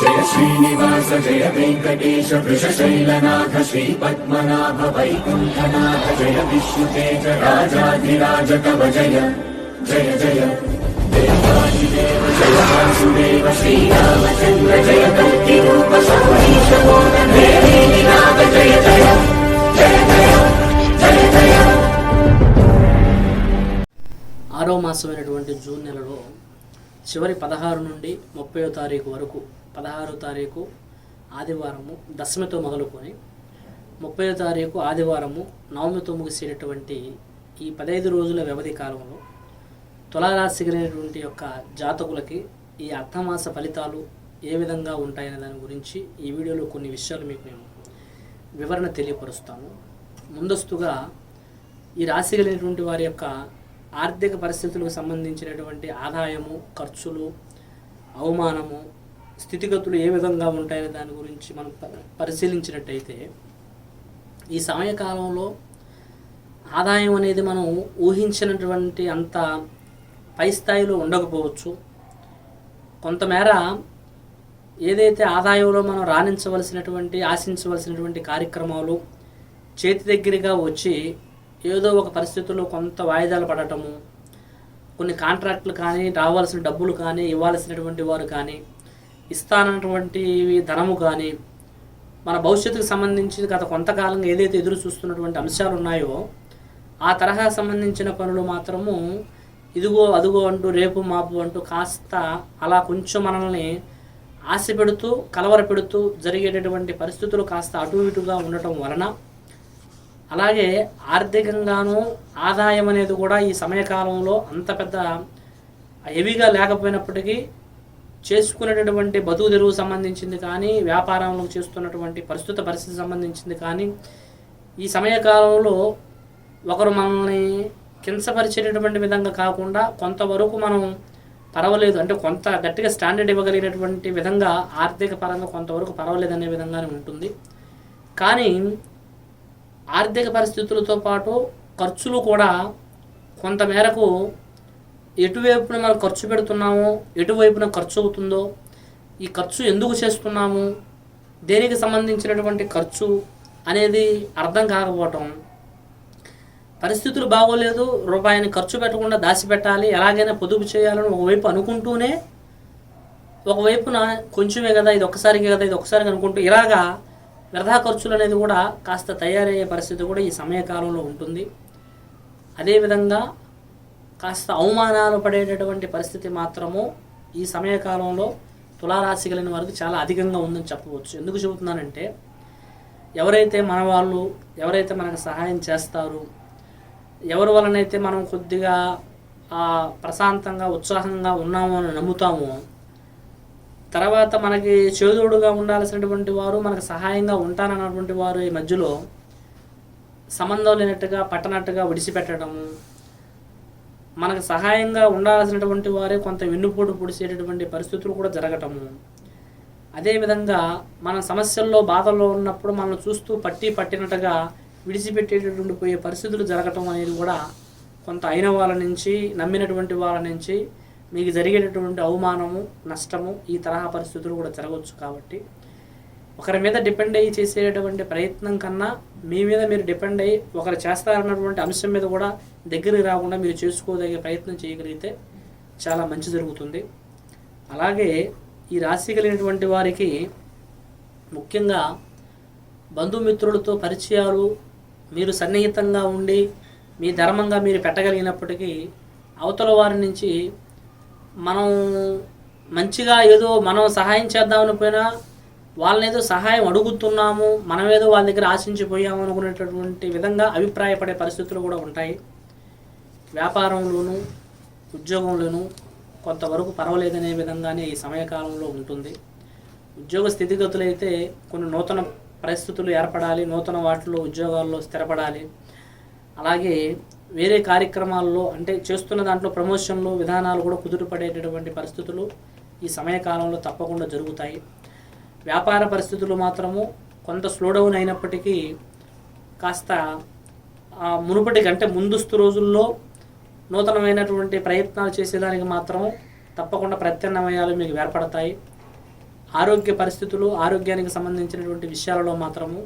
జయ శ్రీనివాస జయ వెంకటేశ వృషశైలనాథ శ్రీ పద్మనాభ వైకుంఠనాథ జయ విష్ణుతేజ రాజాధిరాజ కవ జయ జయ జయ. దేవాదిదేవ జయ వాసుదేవ శ్రీరామచంద్ర జయ కల్కి రూప సౌరీశ నాథ జయ జయ జయ. జయ జయ జయ. ఆరో మాసమైనటువంటి జూన్ నెలలో చివరి పదహారు నుండి ముప్పై తారీఖు వరకు పదహారో తారీఖు ఆదివారము దశమితో మొదలుకొని ముప్పై తారీఖు ఆదివారము నవమితో ముగిసేటటువంటి ఈ పదహైదు రోజుల వ్యవధి కాలంలో తులారాశి కలిగినటువంటి యొక్క జాతకులకి ఈ అర్థమాస ఫలితాలు ఏ విధంగా ఉంటాయనే దాని గురించి ఈ వీడియోలో కొన్ని విషయాలు మీకు మేము వివరణ తెలియపరుస్తాము ముందస్తుగా ఈ రాశి కలిగినటువంటి వారి యొక్క ఆర్థిక పరిస్థితులకు సంబంధించినటువంటి ఆదాయము ఖర్చులు అవమానము స్థితిగతులు ఏ విధంగా ఉంటాయనే దాని గురించి మనం పరిశీలించినట్టయితే ఈ సమయకాలంలో ఆదాయం అనేది మనం ఊహించినటువంటి అంత పై స్థాయిలో ఉండకపోవచ్చు. కొంతమేర ఏదైతే ఆదాయంలో మనం రాణించవలసినటువంటి ఆశించవలసినటువంటి కార్యక్రమాలు చేతి దగ్గరగా వచ్చి ఏదో ఒక పరిస్థితుల్లో కొంత వాయిదాలు పడటము కొన్ని కాంట్రాక్టులు కానీ రావాల్సిన డబ్బులు కానీ ఇవ్వాల్సినటువంటి వారు కానీ ఇస్తానటువంటి ధనము కానీ మన భవిష్యత్తుకు సంబంధించి గత కొంతకాలంగా ఏదైతే ఎదురు చూస్తున్నటువంటి అంశాలు ఉన్నాయో ఆ తరహా సంబంధించిన పనులు మాత్రము ఇదిగో అదిగో అంటూ రేపు మాపు అంటూ కాస్త అలా కొంచెం మనల్ని ఆశ పెడుతూ కలవర పెడుతూ జరిగేటటువంటి పరిస్థితులు కాస్త అటు ఇటుగా ఉండటం వలన అలాగే ఆర్థికంగాను ఆదాయం అనేది కూడా ఈ సమయకాలంలో అంత పెద్ద హెవీగా లేకపోయినప్పటికీ చేసుకునేటటువంటి బతుకు తెరువు సంబంధించింది కానీ వ్యాపారంలో చేస్తున్నటువంటి ప్రస్తుత పరిస్థితి సంబంధించింది కానీ ఈ సమయకాలంలో ఒకరు మనల్ని కించపరిచేటటువంటి విధంగా కాకుండా కొంతవరకు మనం పర్వాలేదు. అంటే కొంత గట్టిగా స్టాండర్డ్ ఇవ్వగలిగినటువంటి విధంగా ఆర్థిక పరంగా కొంతవరకు పర్వాలేదు అనే విధంగానే ఉంటుంది. కానీ ఆర్థిక పరిస్థితులతో పాటు ఖర్చులు కూడా కొంతమేరకు ఎటువైపున మనం ఖర్చు పెడుతున్నామో ఎటువైపున ఖర్చు అవుతుందో ఈ ఖర్చు ఎందుకు చేస్తున్నాము దేనికి సంబంధించినటువంటి ఖర్చు అనేది అర్థం కాకపోవటం పరిస్థితులు బాగోలేదు రూపాయిని ఖర్చు పెట్టకుండా దాచిపెట్టాలి ఎలాగైనా పొదుపు చేయాలని ఒకవైపు అనుకుంటూనే ఒకవైపున కొంచెమే కదా ఇది ఒక్కసారికి కదా ఇది ఒకసారి అనుకుంటూ ఇలాగా వృధా ఖర్చులు అనేది కూడా కాస్త తయారయ్యే పరిస్థితి కూడా ఈ సమయకాలంలో ఉంటుంది. అదేవిధంగా కాస్త అవమానాలు పడేటటువంటి పరిస్థితి మాత్రము ఈ సమయకాలంలో తులారాశి కలిగిన వారికి చాలా అధికంగా ఉందని చెప్పవచ్చు. ఎందుకు చెబుతున్నానంటే ఎవరైతే మన వాళ్ళు ఎవరైతే మనకు సహాయం చేస్తారు ఎవరి వలనైతే మనం కొద్దిగా ప్రశాంతంగా ఉత్సాహంగా ఉన్నాము అని నమ్ముతామో తర్వాత మనకి చేదోడుగా ఉండాల్సినటువంటి వారు మనకు సహాయంగా ఉంటానన్నటువంటి వారు ఈ మధ్యలో సంబంధం లేనట్టుగా పట్టనట్టుగా విడిచిపెట్టడము మనకు సహాయంగా ఉండాల్సినటువంటి వారే కొంత వెన్నుపోటు పొడిచేటటువంటి పరిస్థితులు కూడా జరగటము. అదేవిధంగా మన సమస్యల్లో బాధల్లో ఉన్నప్పుడు మనం చూస్తూ పట్టి పట్టినట్టుగా విడిచిపెట్టేటటువంటి పోయే పరిస్థితులు జరగటం అనేది కూడా కొంత అయిన వాళ్ళ నుంచి నమ్మినటువంటి వాళ్ళ నుంచి మీకు జరిగేటటువంటి అవమానము నష్టము ఈ తరహా పరిస్థితులు కూడా జరగవచ్చు కాబట్టి ఒకరి మీద డిపెండ్ అయ్యి చేసేటటువంటి ప్రయత్నం కన్నా మీ మీద మీరు డిపెండ్ అయ్యి ఒకరు చేస్తారన్నటువంటి అంశం మీద కూడా దగ్గరికి రాకుండా మీరు చేసుకోదగే ప్రయత్నం చేయగలిగితే చాలా మంచి జరుగుతుంది. అలాగే ఈ రాశి కలిగినటువంటి వారికి ముఖ్యంగా బంధుమిత్రులతో పరిచయాలు మీరు సన్నిహితంగా ఉండి మీ ధర్మంగా మీరు పెట్టగలిగినప్పటికీ అవతల వారి నుంచి మనం మంచిగా ఏదో మనం సహాయం చేద్దామని పోయినా వాళ్ళని ఏదో సహాయం అడుగుతున్నాము మనం ఏదో వాళ్ళ దగ్గర ఆశించిపోయాము అనుకునేటటువంటి విధంగా అభిప్రాయపడే పరిస్థితులు కూడా ఉంటాయి. వ్యాపారంలోనూ ఉద్యోగంలోనూ కొంతవరకు పర్వాలేదనే విధంగానే ఈ సమయకాలంలో ఉంటుంది. ఉద్యోగ స్థితిగతులు అయితే కొన్ని నూతన పరిస్థితులు ఏర్పడాలి నూతన వాటిలో ఉద్యోగాల్లో స్థిరపడాలి. అలాగే వేరే కార్యక్రమాల్లో అంటే చేస్తున్న దాంట్లో ప్రమోషన్లు విధానాలు కూడా కుదుటపడేటటువంటి పరిస్థితులు ఈ సమయకాలంలో తప్పకుండా జరుగుతాయి. వ్యాపార పరిస్థితులు మాత్రము కొంత స్లోడౌన్ అయినప్పటికీ కాస్త మునుపటి కంటే ముందస్తు రోజుల్లో నూతనమైనటువంటి ప్రయత్నాలు చేసేదానికి మాత్రం తప్పకుండా ప్రత్యామ్నాయాలు మీకు ఏర్పడతాయి. ఆరోగ్య పరిస్థితులు ఆరోగ్యానికి సంబంధించినటువంటి విషయాలలో మాత్రము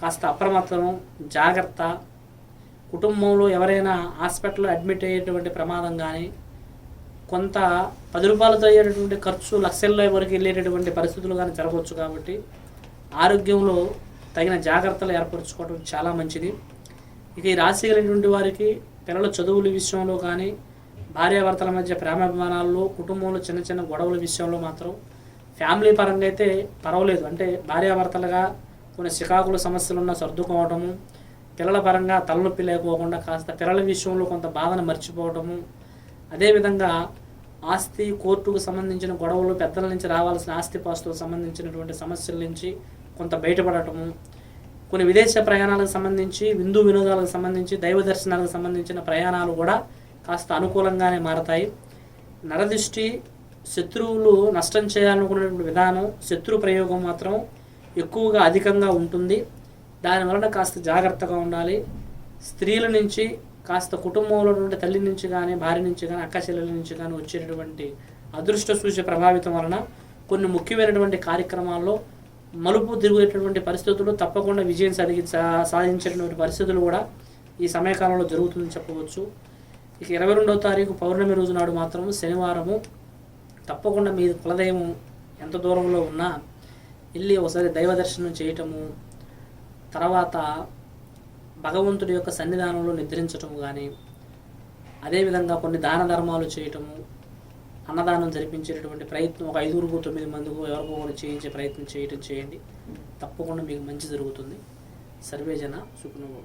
కాస్త అప్రమత్తము జాగ్రత్త కుటుంబంలో ఎవరైనా హాస్పిటల్లో అడ్మిట్ అయ్యేటువంటి ప్రమాదం కానీ కొంత పది రూపాయలతో అయ్యేటటువంటి ఖర్చు లక్షల్లో వరకు వెళ్ళేటటువంటి పరిస్థితులు కానీ జరగవచ్చు కాబట్టి ఆరోగ్యంలో తగిన జాగ్రత్తలు ఏర్పరచుకోవడం చాలా మంచిది. ఇక ఈ రాశి కలిగినటువంటి వారికి పిల్లల చదువుల విషయంలో కానీ భార్యాభర్తల మధ్య ప్రేమాభిమానాల్లో కుటుంబంలో చిన్న చిన్న గొడవల విషయంలో మాత్రం ఫ్యామిలీ పరంగా అయితే పర్వాలేదు. అంటే భార్యాభర్తలుగా కొన్ని చికాకుల సమస్యలు ఉన్న సర్దుకోవటము పిల్లల పరంగా తలనొప్పి లేకపోకుండా కాస్త పిల్లల విషయంలో కొంత బాధను మర్చిపోవటము అదేవిధంగా ఆస్తి కోర్టుకు సంబంధించిన గొడవలు పెద్దల నుంచి రావాల్సిన ఆస్తి పాస్తులకు సంబంధించినటువంటి సమస్యల నుంచి కొంత బయటపడటము. కొన్ని విదేశ ప్రయాణాలకు సంబంధించి విందు వినోదాలకు సంబంధించి దైవ దర్శనాలకు సంబంధించిన ప్రయాణాలు కూడా కాస్త అనుకూలంగానే మారతాయి. నరదృష్టి శత్రువులు నష్టం చేయాలనుకునేటువంటి విధానం శత్రు ప్రయోగం మాత్రం ఎక్కువగా అధికంగా ఉంటుంది. దానివలన కాస్త జాగ్రత్తగా ఉండాలి. స్త్రీల నుంచి కాస్త కుటుంబంలో నుండి తల్లి నుంచి కానీ భార్య నుంచి కానీ అక్క చెల్లెల నుంచి కానీ వచ్చేటటువంటి అదృష్ట సూచ ప్రభావితం వలన కొన్ని ముఖ్యమైనటువంటి కార్యక్రమాల్లో మలుపు తిరిగేటటువంటి పరిస్థితులు తప్పకుండా విజయం సాధి సా- సాధించేటటువంటి పరిస్థితులు కూడా ఈ సమయకాలంలో జరుగుతుందని చెప్పవచ్చు. ఇక ఇరవై రెండవ తారీఖు పౌర్ణమి రోజు నాడు మాత్రం శనివారము. తప్పకుండా మీ కులదైవం ఎంత దూరంలో ఉన్నా వెళ్ళి ఒకసారి దైవ దర్శనం చేయటము తర్వాత భగవంతుడి యొక్క సన్నిధానంలో నిద్రించటం కానీ అదేవిధంగా కొన్ని దాన ధర్మాలు చేయటము అన్నదానం జరిపించేటటువంటి ప్రయత్నం ఒక ఐదుగురు తొమ్మిది మందికి ఎవరికో కూడా చేయించే ప్రయత్నం చేయటం చేయండి. తప్పకుండా మీకు మంచి జరుగుతుంది. సర్వేజన సుఖనుభవం